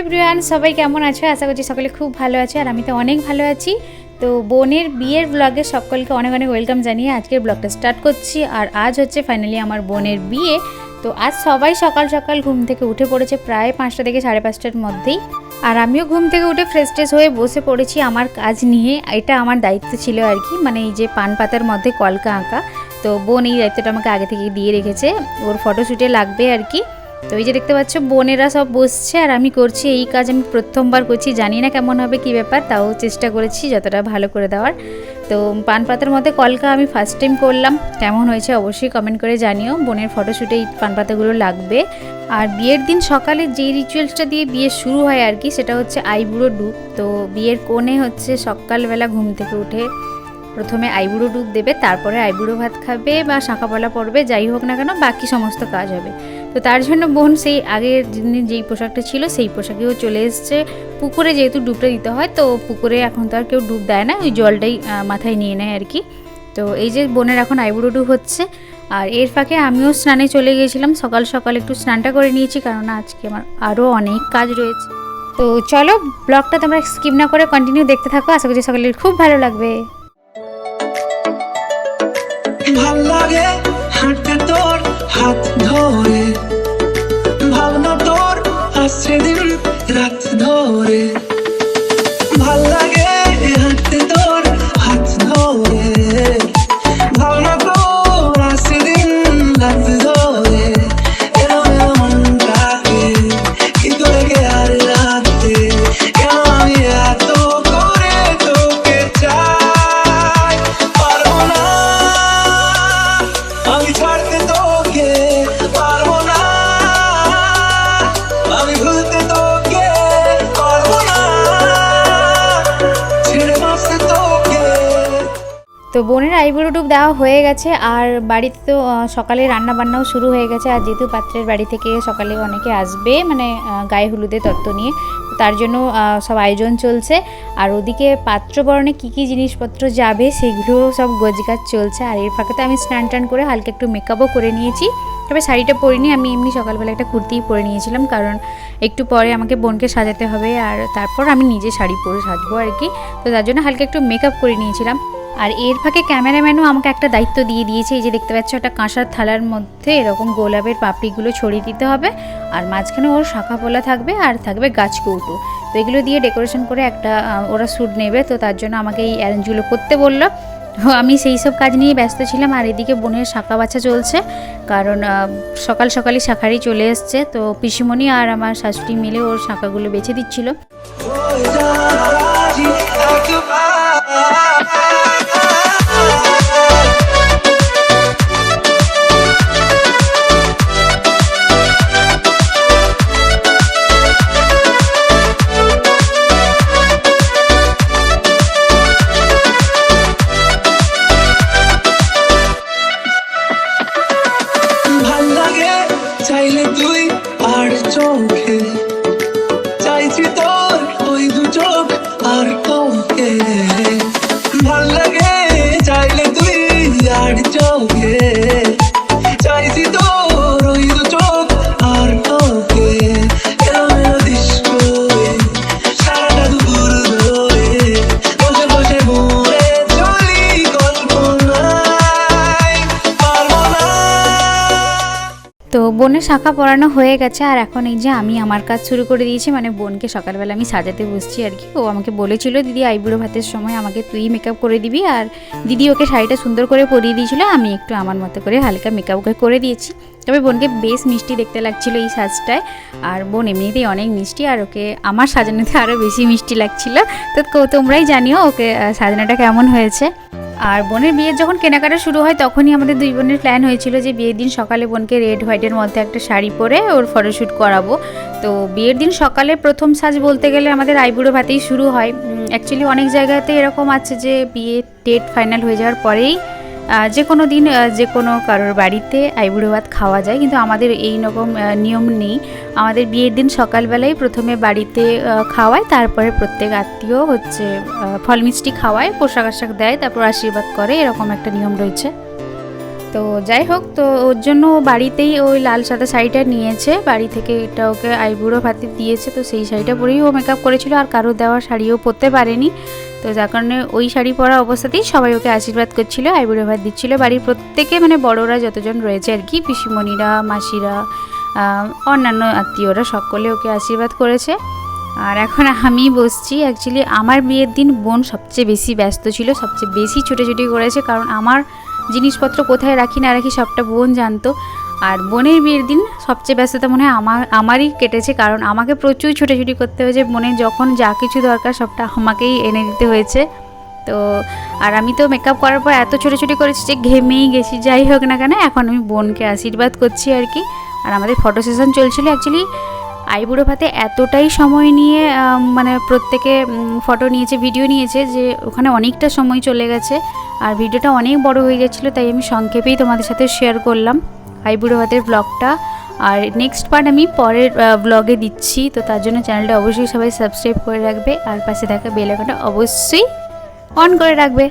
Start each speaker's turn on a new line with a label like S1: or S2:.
S1: Everyone, সবাই কেমন আছো? আশা করছি সকলে খুব ভালো আছে আর আমি তো অনেক ভালো আছি। তো বোনের বিয়ের ব্লগে সকলকে অনেক অনেক ওয়েলকাম জানিয়ে আজকের ব্লগটা স্টার্ট করছি। আর আজ হচ্ছে ফাইনালি আমার বোনের বিয়ে। তো আজ সবাই সকাল সকাল ঘুম থেকে উঠে পড়েছে প্রায় পাঁচটা থেকে সাড়ে পাঁচটার মধ্যেই। আর আমিও ঘুম থেকে উঠে ফ্রেশ ট্রেশ হয়ে বসে পড়েছি আমার কাজ নিয়ে। এটা আমার দায়িত্ব ছিল আর কি মানে এই যে পান পাতার মধ্যে কলকা আঁকা। তো বোন এই দায়িত্বটা আমাকে আগে থেকে দিয়ে রেখেছে। ওর ফটোশ্যুটে লাগবে আর কি। তো এই যে দেখতে পাচ্ছ, বোনেরা সব বসছে আর আমি করছি এই কাজ। আমি প্রথমবার করছি, জানি না কেমন হবে, কি ব্যাপার, তাও চেষ্টা করেছি যতটা ভালো করে দেওয়ার। তো পান পাতার মধ্যে কলকা আমি ফার্স্ট টাইম করলাম, কেমন হয়েছে অবশ্যই কমেন্ট করে জানিও। বোনের ফটোশ্যুটে এই পান পাতাগুলো লাগবে। আর বিয়ের দিন সকালে যে রিচুয়ালসটা দিয়ে বিয়ে শুরু হয় আর কি, সেটা হচ্ছে আইবুড়ো ডুব। তো বিয়ের কোণে হচ্ছে সকালবেলা ঘুম থেকে উঠে প্রথমে আইবুড়ো ডুব দেবে, তারপরে আইবুড়ো ভাত খাবে বা শাঁখাপলা পড়বে যাই হোক না কেন, বাকি সমস্ত কাজ হবে। তো তার জন্য বোন সেই আগের দিনের যেই পোশাকটা ছিল, সেই পোশাকেও চলে এসছে। পুকুরে যেহেতু ডুবটা দিতে হয়, তো পুকুরে এখন তো আর কেউ ডুব দেয় না, ওই জলটাই মাথায় নিয়ে নেয় আর কি। তো এই যে বোনের এখন আইবুড়ো ডুব হচ্ছে, আর এর ফাঁকে আমিও স্নানে চলে গিয়েছিলাম, সকাল সকাল একটু স্নানটা করে নিয়েছি কারণ আজকে আমার আরও অনেক কাজ রয়েছে। তো চলো, ব্লগটা তোমরা স্কিপ না করে কন্টিনিউ দেখতে থাকো, আশা করছি সকালের খুব ভালো লাগবে।
S2: ভালো লাগে, হাঁটতে তোর হাত ধরে ভাবনা তোর আসছে দিন রাত ধরে।
S1: বোনের আইবুড়ো ডুব দেওয়া হয়ে গেছে। আর বাড়িতে তো সকালে রান্না বান্নাও শুরু হয়ে গেছে। আর যেহেতু পাত্রের বাড়ি থেকে সকালে অনেকে আসবে মানে গায়ে হলুদের তত্ত্ব নিয়ে, তার জন্য সব আয়োজন চলছে। আর ওদিকে পাত্রবরণে কী কী জিনিসপত্র যাবে সেগুলো সব গোজগাছ চলছে। আর এর ফাঁকে তো আমি স্নান টান করে হালকা একটু মেকআপও করে নিয়েছি। তবে শাড়িটা পরিনি, আমি এমনি সকালবেলা একটা কুর্তিই পরে নিয়েছিলাম। কারণ একটু পরে আমাকে বোনকে সাজাতে হবে। আর তারপর আমি নিজে শাড়ি পরে সাজবো আর কি। তো তার জন্য হালকা একটু মেকআপ করে নিয়েছিলাম। আর এর ফাঁকে ক্যামেরাম্যানও আমাকে একটা দায়িত্ব দিয়ে দিয়েছে, এই যে দেখতে পাচ্ছ একটা কাঁসার থালার মধ্যে এরকম গোলাপের পাপড়িগুলো ছড়িয়ে দিতে হবে আর মাঝখানে ওর শাখা পোলা থাকবে আর থাকবে গাছ কৌটো। তো এগুলো দিয়ে ডেকোরেশন করে একটা ওরা শ্যুট নেবে, তো তার জন্য আমাকে এই অ্যারেঞ্জগুলো করতে বলল। আমি সেই সব কাজ নিয়ে ব্যস্ত ছিলাম আর এদিকে বোনের শাঁখা বাছা চলছে, কারণ সকাল সকালই শাখারই চলে এসছে। তো পিসিমণি আর আমার শাশুড়ি মিলে ওর শাঁখাগুলো বেছে দিচ্ছিল। বোনের শাখা পরানো হয়ে গেছে, আর এখন এই যে আমি আমার কাজ শুরু করে দিয়েছি মানে বোনকে সকালবেলা আমি সাজাতে বসছি আর কি। ও আমাকে বলেছিল, দিদি আইবুড়ো ভাতের সময় আমাকে তুই মেকআপ করে দিবি। আর দিদি ওকে শাড়িটা সুন্দর করে পরিয়ে দিয়েছিল, আমি একটু আমার মতো করে হালকা মেকআপ করে দিয়েছি। তবে বোনকে বেশ মিষ্টি দেখতে লাগছিল এই সাজটায়, আর বোন এমনিতেই অনেক মিষ্টি, আর ওকে আমার সাজানোতে আরও বেশি মিষ্টি লাগছিল। তো তোমরাই জানিও ওকে সাজানোটা কেমন হয়েছে? আর বোনের বিয়ের যখন কেনাকাটা শুরু হয়, তখনই আমাদের দুই বোনের প্ল্যান হয়েছিল যে বিয়ের দিন সকালে বোনকে রেড হোয়াইটের মধ্যে একটা শাড়ি পরে ওর ফটোশ্যুট করাবো। তো বিয়ের দিন সকালে প্রথম সাজ বলতে গেলে আমাদের আইবুড়ো ভাতেই শুরু হয়। অ্যাকচুয়ালি অনেক জায়গাতে এরকম আছে যে বিয়ে ডেট ফাইনাল হয়ে যাওয়ার পরেই যে কোনো দিন যে কোনো কারোর বাড়িতে আইবুড়ো ভাত খাওয়া যায়, কিন্তু আমাদের এই রকম নিয়ম নেই। আমাদের বিয়ের দিন সকালবেলায় প্রথমে বাড়িতে খাওয়ায়, তারপরে প্রত্যেক আত্মীয় হচ্ছে ফল মিষ্টি খাওয়ায়, পোশাক আশাক দেয়, তারপর আশীর্বাদ করে, এরকম একটা নিয়ম রয়েছে। তো যাই হোক, তো ওর জন্য বাড়িতেই ওই লাল সাদা শাড়িটা নিয়েছে। বাড়ি থেকে এটা ওকে আইবুড়ো ভাতে দিয়েছে, তো সেই শাড়িটা পরেই ও মেকআপ করেছিল, আর কারও দেওয়া শাড়িও পরতে পারেনি। তো যার কারণে ওই শাড়ি পরা অবস্থাতেই সবাই ওকে আশীর্বাদ করছিল, আইবুড়ো ভাত দিচ্ছিল। বাড়ির প্রত্যেকে মানে বড়রা যতজন রয়েছে আর কি, পিসিমণিরা, মাসিরা অন্যান্য আত্মীয়রা সকলে ওকে আশীর্বাদ করেছে। আর এখন আমি বসছি অ্যাকচুয়ালি আমার বিয়ের দিন বোন সবচেয়ে বেশি ব্যস্ত ছিল, সবচেয়ে বেশি ছুটোছুটি করেছে। কারণ আমার জিনিসপত্র কোথায় রাখি না রাখি সবটা বোন জানতো। আর বোনের বিয়ের দিন সবচেয়ে ব্যস্ততা মনে হয় আমার আমারই কেটেছে, কারণ আমাকে প্রচুর ছুটোছুটি করতে হয়েছে। বোনের যখন যা কিছু দরকার সবটা আমাকেই এনে দিতে হয়েছে। তো, আর আমি তো মেকআপ করার পর এত ছোটোছুটি করেছি যে ঘেমেই গেছি। যাই হোক না কেন, এখন আমি বোনকে আশীর্বাদ করছি আর কি। আর আমাদের ফটো সেশন চলছিল অ্যাকচুয়ালি আইবুড়ো ভাতে এতটাই সময় নিয়ে মানে প্রত্যেকে ফটো নিয়েছে ভিডিও নিয়েছে যে ওখানে অনেকটা সময় চলে গেছে। আর ভিডিওটা অনেক বড় হয়ে গেছিল তাই আমি সংক্ষেপেই তোমাদের সাথে শেয়ার করলাম। আইবুড়ো ভাতের ব্লগটা আর নেক্সট পার্ট আমি পরের ব্লগে দিচ্ছি। তো তার জন্য চ্যানেলটা অবশ্যই সবাই সাবস্ক্রাইব করে রাখবে। আর পাশে থাকা বেল আইকনটা অবশ্যই অন করে রাখবে।